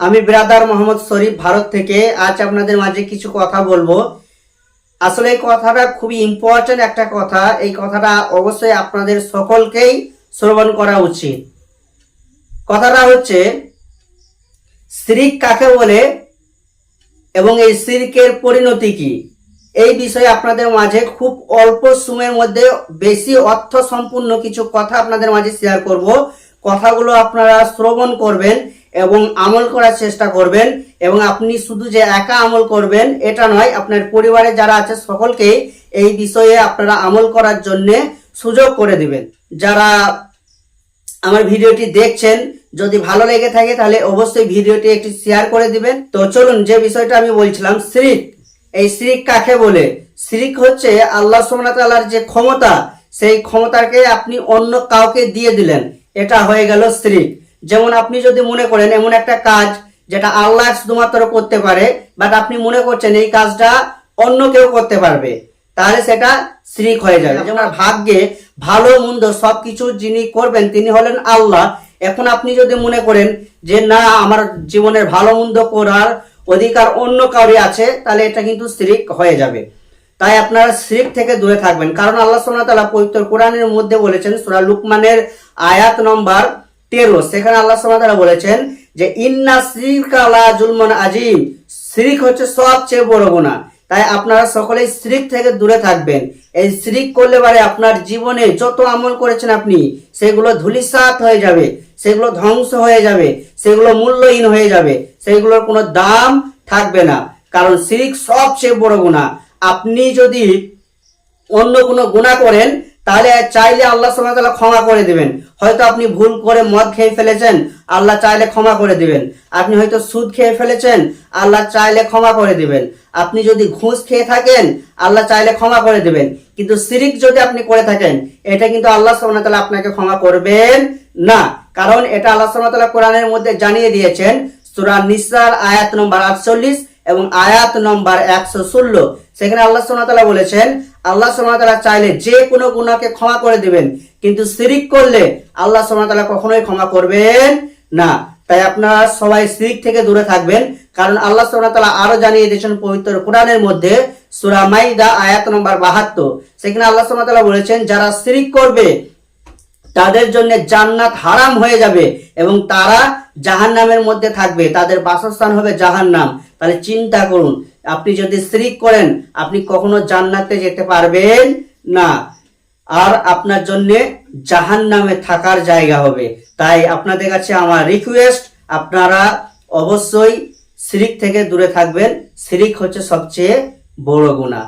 আমি ব্রাদার মোহাম্মদ শরীফ ভারত থেকে। আজ আপনাদের মাঝে কিছু কথা বলব। আসলে এই কথাটা খুবই ইম্পর্টেন্ট একটা কথা। এই কথাটা অবশ্যই আপনাদের সকলকেই শ্রবণ করা উচিত। কথাটা হচ্ছে, শিরিক কাকে বলে এবং এই শিরকের পরিণতি কি? এই বিষয়ে আপনাদের মাঝে খুব অল্প সময়ের মধ্যে বেশি অর্থ সম্পূর্ণ কিছু কথা আপনাদের মাঝে শেয়ার করব। কথাগুলো আপনারা শ্রবণ করবেন। এবং আমল করার চেষ্টা করবেন এবং আপনি শুধু যে একা আমল করবেন, এটা নয়, আপনার পরিবারে যারা আছে সকলকে এই বিষয়ে আপনারা আমল করার জন্য সুযোগ করে দিবেন। যারা আমার ভিডিওটি দেখছেন, যদি ভালো লেগে থাকে তাহলে অবশ্যই ভিডিওটি একটি শেয়ার করে দিবেন। তো চলুন, যে বিষয়টা আমি বলছিলাম, শ্রিক। এই শ্রিক কাকে বলে? শ্রিক হচ্ছে আল্লাহ সোমনাতালার যে ক্ষমতা, সেই ক্ষমতাকে আপনি অন্য কাউকে দিয়ে দিলেন। এটা হয়ে গেল শ্রিক। যেমন আপনি যদি মনে করেন এমন একটা কাজ যেটা আল্লাহ শুধুমাত্র করতে পারে বাট আপনি মনে করছেন এই কাজটা অন্য কেউ করতে পারবে, তাহলে সেটা শ্রিক হয়ে যাবে। যেমন ভাগ্যে ভালো মন্দ সবকিছু যিনি করবেন, তিনি হলেন আল্লাহ। এখন আপনি যদি মনে করেন যে না, আমার জীবনের ভালো মন্দ করার অধিকার অন্য কাউরি আছে, তাহলে এটা কিন্তু শ্রিক হয়ে যাবে। তাই আপনারা শ্রিক থেকে দূরে থাকবেন। কারণ আল্লাহ সোনা তালা পবিত্র কোরআনের মধ্যে বলেছেন, সুরা লুকমানের আয়াত নম্বর তেরো, সেখানে আল্লাহ সোনাতালা বলেছেন যে, ইন্না শ্রিক আলা জুলমান আজিম শ্রিক হচ্ছে সবচেয়ে বড় গুণা তাই আপনারা সকলেই শ্রিক থেকে দূরে থাকবেন। এই শ্রিক করলে পারে আপনার জীবনে যত আমল করেছেন আপনি, সেগুলো ধুলিসাত হয়ে যাবে, সেগুলো ধ্বংস হয়ে যাবে, সেগুলো মূল্যহীন হয়ে যাবে, সেগুলোর কোনো দাম থাকবে না। কারণ শিরিক সবচেয়ে বড় গুণা আপনি যদি অন্য কোনো গুণা করেন তাহলে চাইলে আল্লাহ সুবহানাহু ক্ষমা করে দিবেন। হয়তো আপনি ভুল করে মদ খেয়ে ফেলেছেন, আল্লাহ চাইলে ক্ষমা করে দিবেন। আপনি হয়তো সুদ খেয়ে ফেলেছেন, আল্লাহ চাইলে ক্ষমা করে দিবেন। আপনি যদি ঘুষ খেয়ে থাকেন, আল্লাহ চাইলে ক্ষমা করে দিবেন। কিন্তু শিরিক যদি আপনি করে থাকেন, এটা কিন্তু আল্লাহ সুবহানাহু আপনাকে ক্ষমা করবেন না। কারণ এটা আল্লাহ সুবহানাহু কোরআনের মধ্যে জানিয়ে দিয়েছেন, সূরা নিসার আয়াত নম্বর আটচল্লিশ এবং আয়াত নম্বর একশো ষোলো, সেখানে আল্লাহ সোনাতালা বলেছেন, আল্লাহ সোনাতালা চাইলে যে কোনো গুণাকে ক্ষমা করে দিবেন, কিন্তু শিরিক করলে আল্লাহ সোনাতালা কখনোই ক্ষমা করবেন না। তাই আপনারা সবাই শিরিক থেকে দূরে থাকবেন, কারণ আল্লাহ সোনাতালা আরও জানিয়ে দিয়েছেন পবিত্র কোরআনের মধ্যে সুরা মাইদা আয়াত নম্বর বাহাত্তর, সেখানে আল্লাহ সোনাতালা বলেছেন, যারা শিরিক করবে তাদের জন্য জান্নাত হারাম হয়ে যাবে এবং তারা জাহান্নামের মধ্যে থাকবে। তাদের বাসস্থান হবে জাহান্নাম। তাহলে চিন্তা করুন, আপনি যদি শ্রিক করেন, আপনি কখনো জান্নাতে যেতে পারবেন না। আর আপনার জন্য জাহান্নামে থাকার জায়গা হবে। তাই আপনাদের কাছে আমার রিকোয়েস্ট আপনারা অবশ্যই শিরিক থেকে দূরে থাকবেন। শিরিক হচ্ছে সবচেয়ে বড় গুণা